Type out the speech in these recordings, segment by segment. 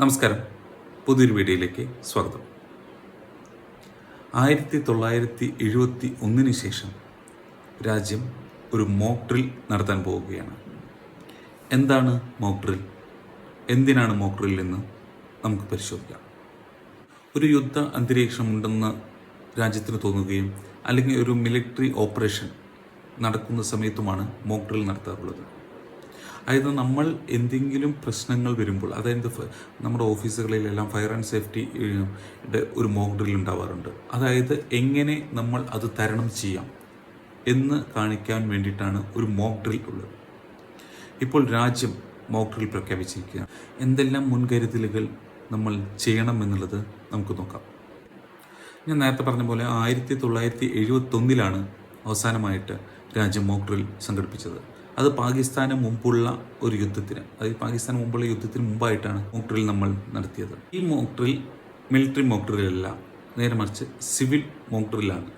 നമസ്കാരം. പുതിയൊരു വീഡിയോയിലേക്ക് സ്വാഗതം. ആയിരത്തി തൊള്ളായിരത്തി എഴുപത്തി ഒന്നിന് ശേഷം രാജ്യം ഒരു മോക്ക് ഡ്രിൽ നടത്താൻ പോവുകയാണ്. എന്താണ് മോക്ക് ഡ്രിൽ എന്തിനാണ് മോക്ക് ഡ്രിൽ എന്ന് നമുക്ക് പരിശോധിക്കാം. ഒരു യുദ്ധ അന്തരീക്ഷമുണ്ടെന്ന് രാജ്യത്തിന് തോന്നുകയും അല്ലെങ്കിൽ ഒരു മിലിറ്ററി ഓപ്പറേഷൻ നടക്കുന്ന സമയത്തുമാണ് മോക്ക് ഡ്രിൽ നടത്താറുള്ളത്. അതായത് നമ്മൾ എന്തെങ്കിലും പ്രശ്നങ്ങൾ വരുമ്പോൾ അതായത് നമ്മുടെ ഓഫീസുകളിലെല്ലാം ഫയർ ആൻഡ് സേഫ്റ്റി ഒരു മോക്ക് ഡ്രിൽ ഉണ്ടാവാറുണ്ട്. അതായത് എങ്ങനെ നമ്മൾ അത് തരണം ചെയ്യാം എന്ന് കാണിക്കാൻ വേണ്ടിയിട്ടാണ് ഒരു മോക്ക് ഡ്രിൽ ഉള്ളത്. ഇപ്പോൾ രാജ്യം മോക്ക് ഡ്രിൽ പ്രഖ്യാപിച്ചിരിക്കുക എന്തെല്ലാം മുൻകരുതലുകൾ നമ്മൾ ചെയ്യണം എന്നുള്ളത് നമുക്ക് നോക്കാം. ഞാൻ നേരത്തെ പറഞ്ഞ പോലെ ആയിരത്തി തൊള്ളായിരത്തി എഴുപത്തൊന്നിലാണ് അവസാനമായിട്ട് രാജ്യം മോക്ക് ഡ്രിൽ സംഘടിപ്പിച്ചത്. അത് പാകിസ്ഥാന് മുമ്പുള്ള ഒരു യുദ്ധത്തിന് അതായത് പാകിസ്ഥാന് മുമ്പുള്ള യുദ്ധത്തിന് മുമ്പായിട്ടാണ് മോക്ട്രിൽ നമ്മൾ നടത്തിയത്. ഈ മോക്ട്രിൽ മിലിറ്ററി മോക്ട്രിലല്ല നേരെ മറിച്ച് സിവിൽ മോക്ട്രിലാണ്.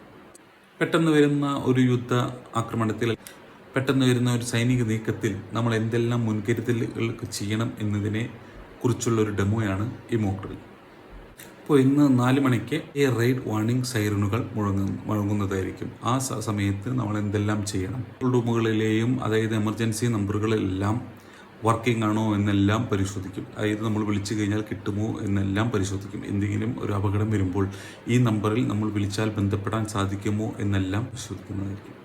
പെട്ടെന്ന് വരുന്ന ഒരു യുദ്ധ ആക്രമണത്തിൽ പെട്ടെന്ന് വരുന്ന ഒരു സൈനിക നീക്കത്തിൽ നമ്മൾ എന്തെല്ലാം മുൻകരുതലുകൾ ചെയ്യണം എന്നതിനെ കുറിച്ചുള്ള ഒരു ഡെമോയാണ് ഈ മോക്ക് അപ്പോൾ ഇന്ന് നാല് മണിക്ക് ഈ റെയ്ഡ് വാർണിംഗ് സൈറനുകൾ മുഴങ്ങ മുഴങ്ങുന്നതായിരിക്കും. ആ സമയത്ത് നമ്മൾ എന്തെല്ലാം ചെയ്യണം? റൂമുകളിലെയും അതായത് എമർജൻസി നമ്പറുകളെല്ലാം വർക്കിംഗ് ആണോ എന്നെല്ലാം പരിശോധിക്കും. അതായത് നമ്മൾ വിളിച്ചു കഴിഞ്ഞാൽ കിട്ടുമോ എന്നെല്ലാം പരിശോധിക്കും. എന്തെങ്കിലും ഒരു അപകടം വരുമ്പോൾ ഈ നമ്പറിൽ നമ്മൾ വിളിച്ചാൽ ബന്ധപ്പെടാൻ സാധിക്കുമോ എന്നെല്ലാം പരിശോധിക്കുന്നതായിരിക്കും.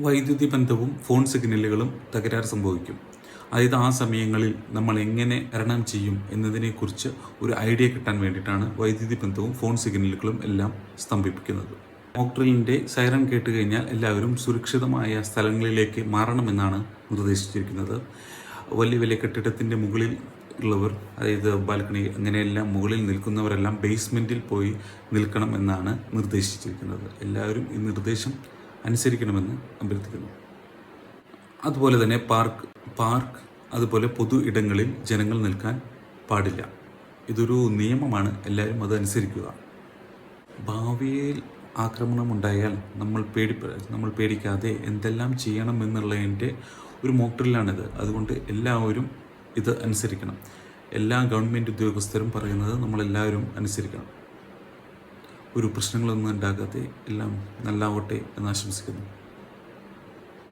വൈദ്യുതി ബന്ധവും ഫോൺ സിഗ്നലുകളും തകരാറ് സംഭവിക്കും. അതായത് ആ സമയങ്ങളിൽ നമ്മൾ എങ്ങനെ തരണം ചെയ്യും എന്നതിനെക്കുറിച്ച് ഒരു ഐഡിയ കിട്ടാൻ വേണ്ടിയിട്ടാണ് വൈദ്യുതി ബന്ധവും ഫോൺ സിഗ്നലുകളും എല്ലാം സ്തംഭിപ്പിക്കുന്നത്. മോക്ട്രിലിന്റെ സൈറൺ കേട്ട് കഴിഞ്ഞാൽ എല്ലാവരും സുരക്ഷിതമായ സ്ഥലങ്ങളിലേക്ക് മാറണമെന്നാണ് നിർദ്ദേശിച്ചിരിക്കുന്നത്. വലിയ വലിയ കെട്ടിടത്തിന്റെ മുകളിൽ ഉള്ളവർ അതായത് ബാൽക്കണി അങ്ങനെയെല്ലാം മുകളിൽ നിൽക്കുന്നവരെല്ലാം ബേസ്മെന്റിൽ പോയി നിൽക്കണം എന്നാണ് നിർദ്ദേശിച്ചിരിക്കുന്നത്. എല്ലാവരും ഈ നിർദ്ദേശം അനുസരിക്കണമെന്ന് അഭ്യർത്ഥിക്കുന്നു. അതുപോലെ തന്നെ പാർക്ക് പാർക്ക് അതുപോലെ പൊതു ഇടങ്ങളിൽ ജനങ്ങൾ നിൽക്കാൻ പാടില്ല. ഇതൊരു നിയമമാണ്. എല്ലാവരും അത് അനുസരിക്കുക. ഭാവിയിൽ ആക്രമണം ഉണ്ടായാൽ നമ്മൾ പേടി നമ്മൾ പേടിക്കാതെ എന്തെല്ലാം ചെയ്യണം എന്നുള്ളതിന്റെ ഒരു മോട്ടറിലാണിത് അതുകൊണ്ട് എല്ലാവരും ഇത് അനുസരിക്കണം. എല്ലാ ഗവൺമെന്റ് ഉദ്യോഗസ്ഥരും പറയുന്നത് നമ്മളെല്ലാവരും അനുസരിക്കണം. ഒരു പ്രശ്നങ്ങളൊന്നും ഉണ്ടാകാതെ എല്ലാം നല്ലാവട്ടെ എന്ന് ആശംസിക്കുന്നു.